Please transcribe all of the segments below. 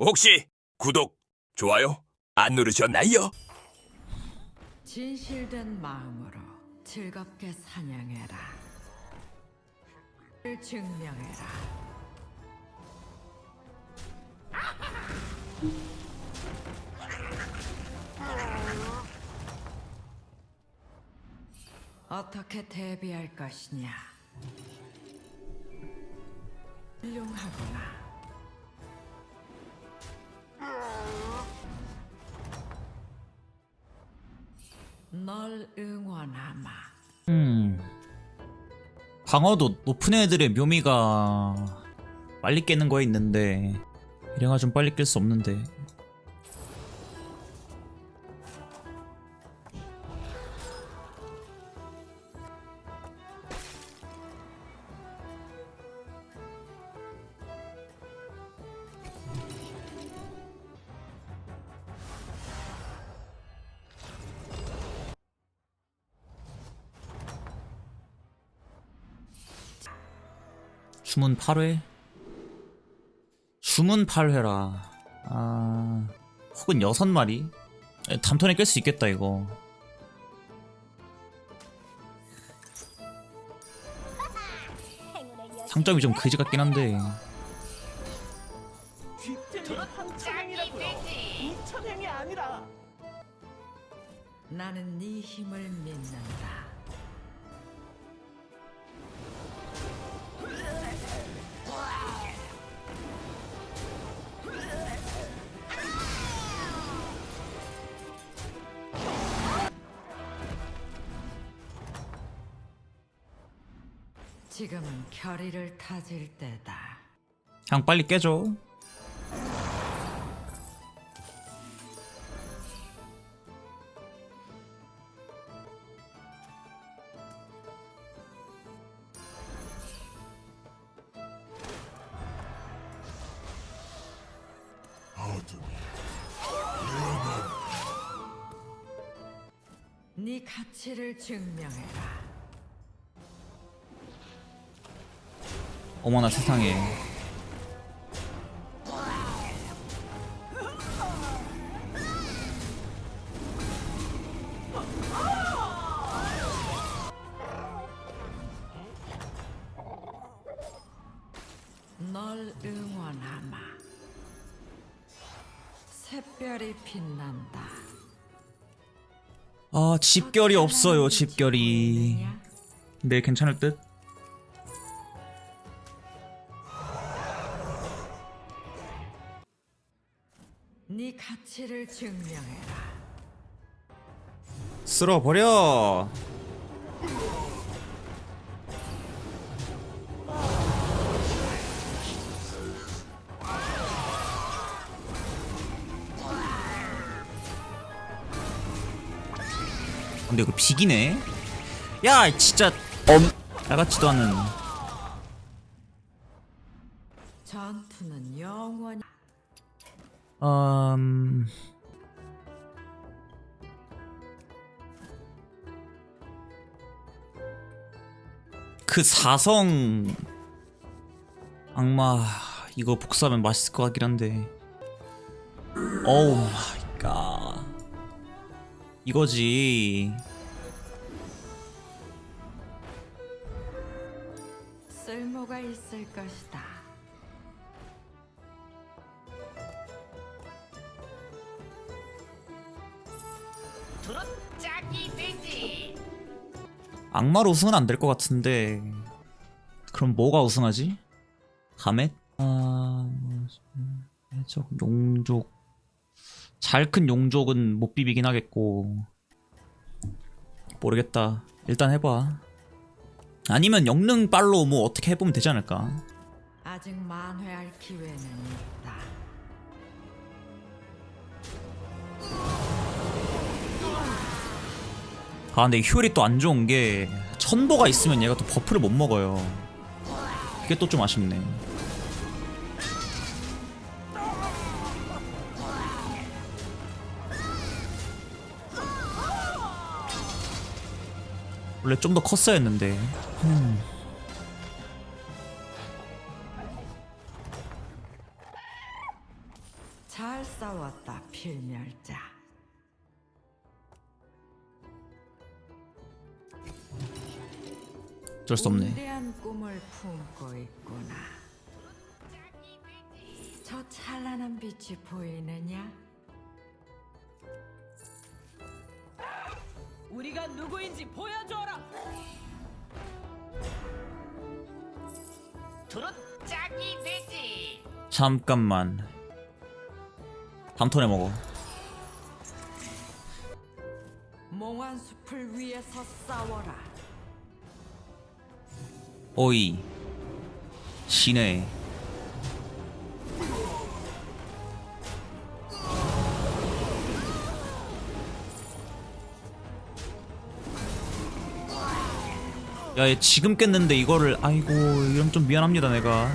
혹시 구독, 좋아요 안 누르셨나요? 진실된 마음으로 즐겁게 사냥해라. 을 증명해라. 어떻게 대비할 것이냐? 훌륭하구나. 널 응원하마. 음. 방어도 높은 애들의 묘미가 빨리 깨는 거에 있는데 이래가 좀 빨리 깰 수 없는데 주문 8회? 주문 8회라 아... 혹은 6마리? 담턴에 깰 수 있겠다 이거 상점이 좀 그지 같긴 한데. 나는 네 힘을 믿는다. 지금은 결의를 타질 때다. 그냥 빨리 깨줘 네 가치를 증명해라. 어머나 세상에 널 응원하마. 새별이 빛난다. 아 집결이 없어요 집결이 네 괜찮을 듯? 증명해라. 쓸어버려. 근데 이거 비기네. 야 진짜 엄 나같지도 않은. 전투는 영원히 음... 그 사성 악마 이거 복사하면 맛있을 것 같긴 한데. 어우 마이 갓 이거지. 쓸모가 있을 것이다. 악마로 우승은 안 될 것 같은데 그럼 뭐가 우승하지? 가멧? 아... 해적 용족 잘 큰 용족은 못 비비긴 하겠고 모르겠다 일단 해봐 아니면 영능 빨로 뭐 어떻게 해보면 되지 않을까 아직 만회할 기회는 있다. 아 근데 효율이 또 안 좋은 게 천보가 있으면 얘가 또 버프를 못 먹어요. 그게 또 좀 아쉽네. 원래 좀 더 컸어야 했는데. 음. 잘 싸웠다, 필멸 어쩔 수 없네. 위대한 꿈을 품고 있구나. 저 찬란한 빛이 보이느냐? 우리가 누구인지 보여줘라. 두릅 짝이 되지. 잠깐만. 다음 턴에 먹어. 몽환 숲을 위해서 싸워라. 오이. 신의. 야, 얘 지금 깼는데 이거를 아이고 이러면 좀 미안합니다 내가.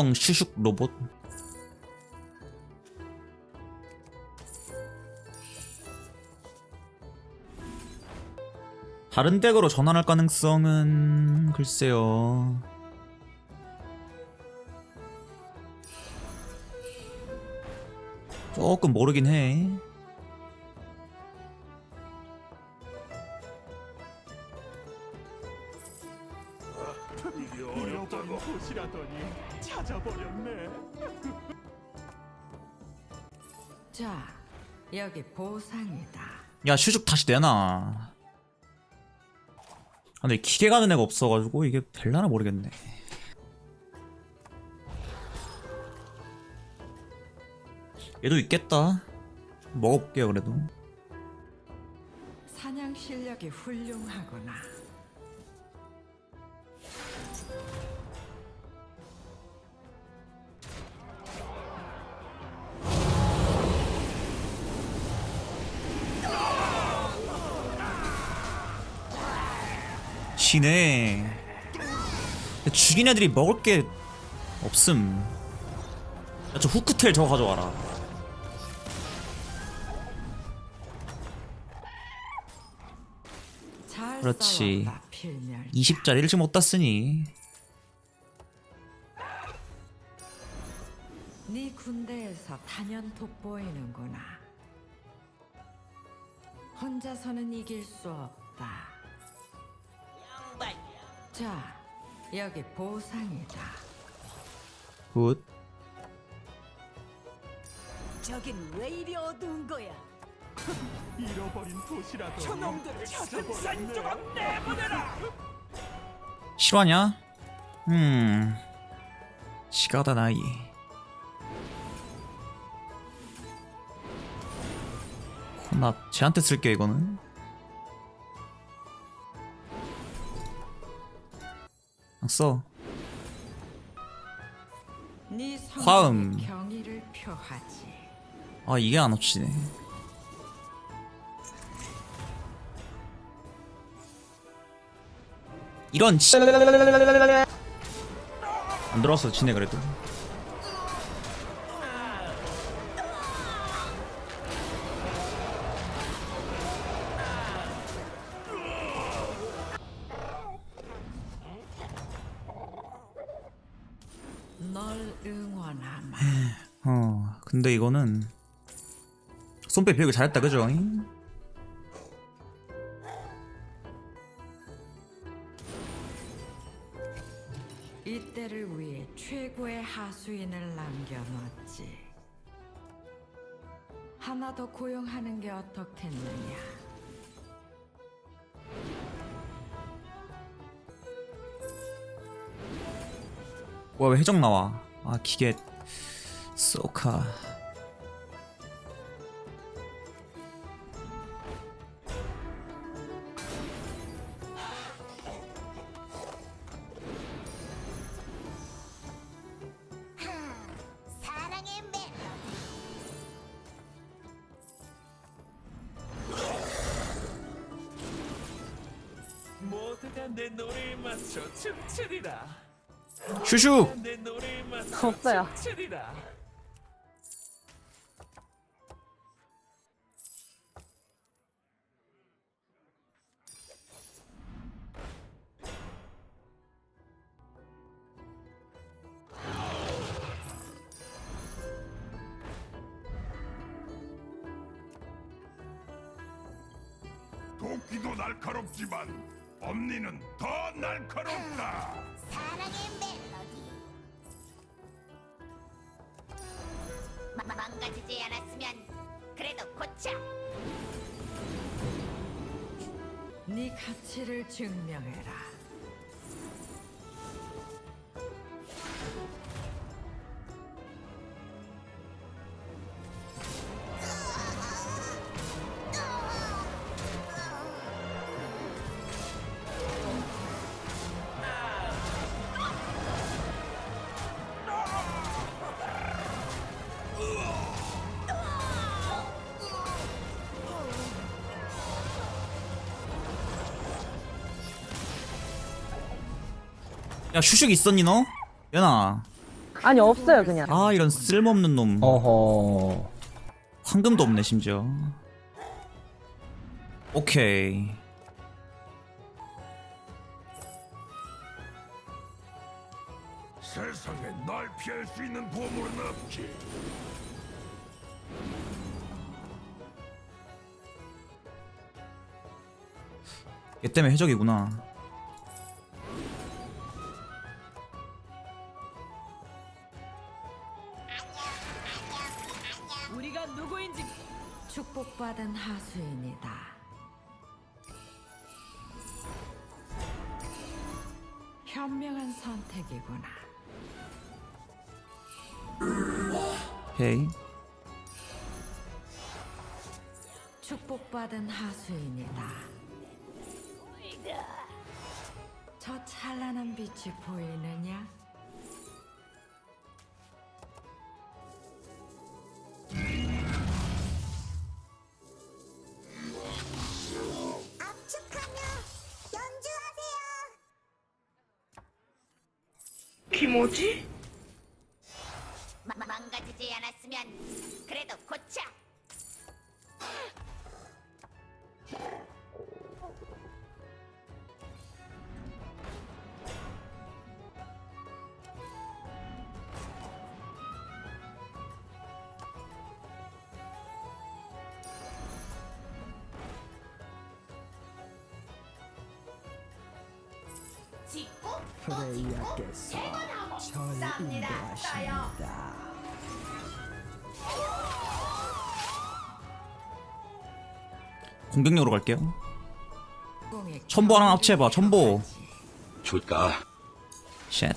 성 슈슉 로봇. 다른 덱으로 전환할 가능성은 글쎄요. 조금 모르긴 해. 보상이다. 야 슈슉 다시 내놔. 아, 근데 기계 가는 애가 없어가지고 이게 될라나 모르겠네. 얘도 있겠다. 먹어볼게요 그래도. 사냥 실력이 훌륭하구나. 지네. 죽인 애들이 먹을 게 없음. 야, 저 후크텔 저거 가져와라. 잘 그렇지. 싸웠다, 필멸자. 20짜리 일찍 못 땄으니. 네 군대에서 단연 돋보이는구나. 혼자서는 이길 수 없다. 자, 여기 보상이다. 굿. 저긴 왜 이리 어두운 거야? 잃어버린 곳이라더니 저놈들을 찾아버렸네. 실화냐? 음. 시가다 나이. 나 쟤한테 쓸게 이거는. 써. 네 화음. 아 이게 안 옵시네. 이런 씨. 안 들어왔어 지네 그래도. 널 응원하마. 어 근데 이거는 손빼 비우기 잘했다 그죠? 잉? 이때를 위해 최고의 하수인을 남겨놓았지. 하나 더 고용하는 게 어떻겠느냐. 뭐야 왜 해적 나와? 아 기계 멜로디 모두가 내 노래에 맞춰 춤추리라. 슈슈 없어요. 도끼도 날카롭지만 엄니는 더 날카롭다. 사랑의 멜 망가지지 않았으면 그래도 고쳐 네 가치를 증명해라. 야 슈슉 있었니 너? 연아 아니 없어요 그냥. 아 이런 쓸모없는 놈 어허. 황금도 없네 심지어 오케이 세상에 날 피할 수 있는 보물은 없지. 얘 때문에 해적이구나 저 찬란한 빛이 보이느냐? 압축하며 연주하 프레이야께서 절 인도하십니다. 공격력으로 갈게요 첨보 하나 합체해봐 첨보 줄까? 쉣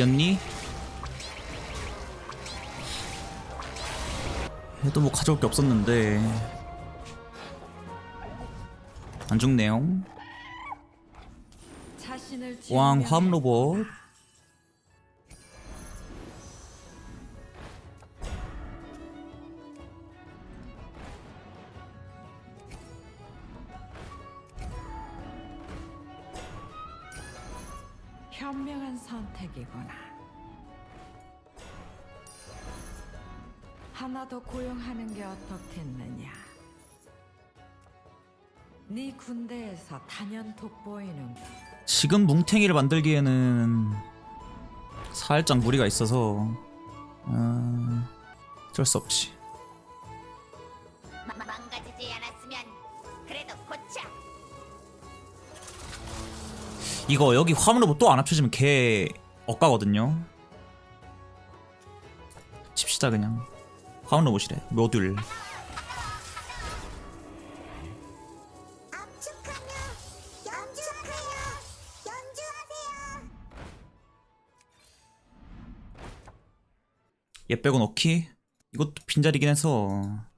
이겼니? 해도 뭐 가져올 게 없었는데 안 죽네요 왕. 화음 로봇 현명한 선택이구나. 하나 더 고용하는 게 어떻겠느냐? 네 군대에서 단연 돋보이는 지금 뭉탱이를 만들기에는 살짝 무리가 있어서 어... 어쩔 수 없지 이거 여기 화물 로봇 또안 합쳐지면 개 억가거든요. 칩시다 그냥. 화물 로봇이래. 모듈. 얘 빼고 넣기? 이것도 빈자리긴 해서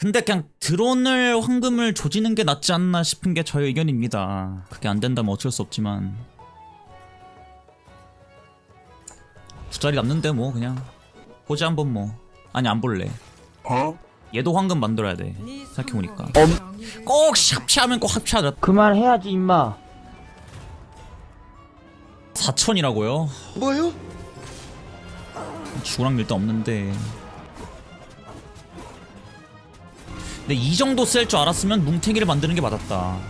근데 그냥 드론을 황금을 조지는 게 낫지 않나 싶은 게 저의 의견입니다. 그게 안 된다면 어쩔 수 없지만. 두 자리 남는데 뭐 그냥. 보지 한번 뭐. 아니 안 볼래. 어? 얘도 황금 만들어야 돼네 생각해보니까. 성공의 경위를 꼭 합치하면 꼭 합치하자. 그만해야지 임마. 4천이라고요? 뭐요? 주랑 일단 없는데 근데 이 정도 쓸 줄 알았으면 뭉탱이를 만드는 게 맞았다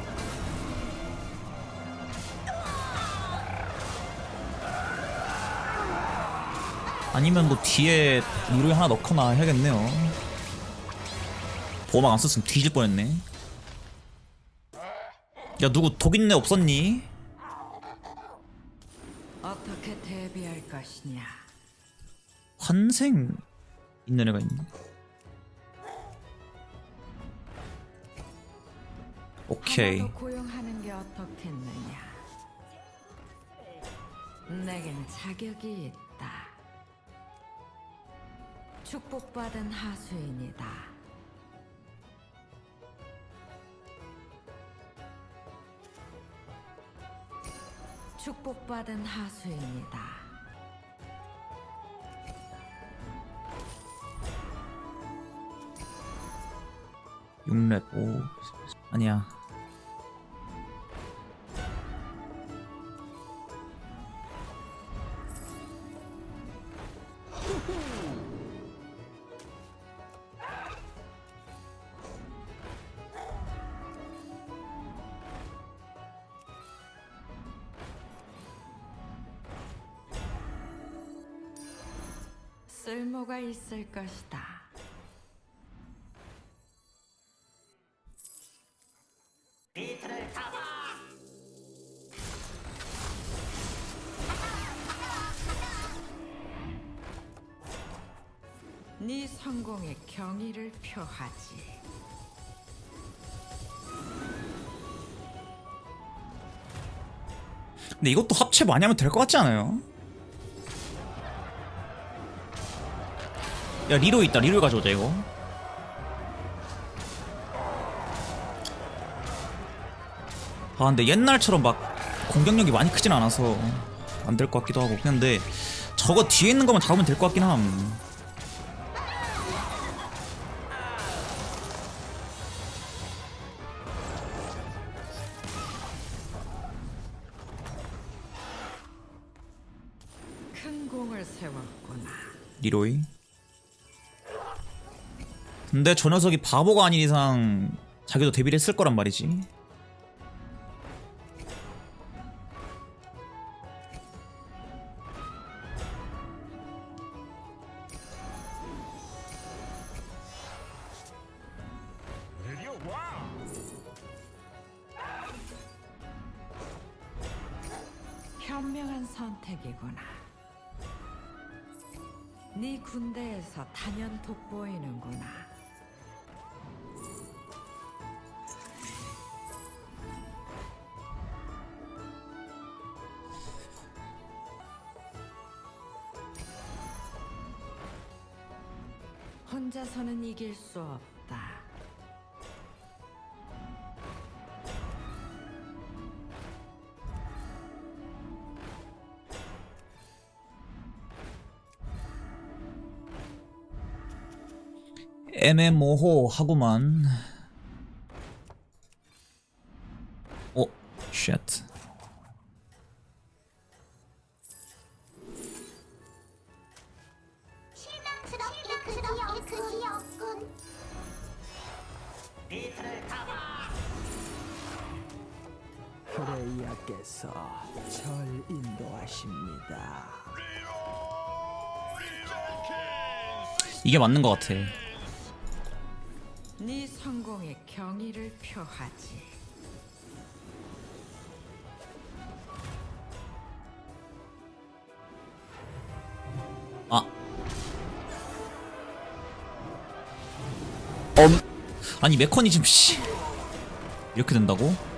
아니면 뭐 뒤에 미로이 하나 넣거나 해야겠네요 보호막 안 썼으면 뒤질 뻔했네 야 누구 독인내 없었니? 어떻게 대비할 것이냐? 환생 있는 애가 있네. 오케이. 고용하는 게 어떻겠느냐? 내겐 자격이 있다. 축복받은 하수인이다. 축복받은 하수인이다. 육랩 오. 아니야. 쓸모가 있을 것이다. 네 성공의 경의를 표하지. 근데 이것도 합체 많이 하면 될 것 같지 않아요? 야 리로 있다. 리로 가져오자 이거. 아 근데 옛날처럼 막 공격력이 많이 크진 않아서 안 될 것 같기도 하고 근데 저거 뒤에 있는 것만 잡으면 될 것 같긴 함. 리로이. 근데 저 녀석이 바보가 아닌 이상 자기도 데뷔를 했을 거란 말이지. 혼자서는 이길 수 없다. 애매모호 하구만. 프레이야께서 절 인도하십니다 이게 맞는 것 같아. 네 성공의 경의를 표하지. 아. 엄. 아니 메커니즘 씨. 이렇게 된다고?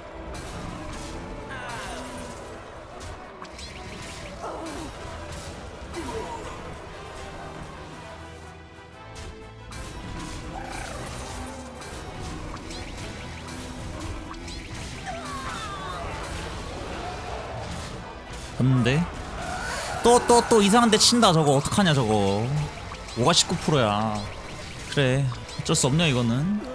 또또또 이상한 데 친다 저거. 어떡하냐 저거. 5가 19%야. 그래. 어쩔 수 없냐 이거는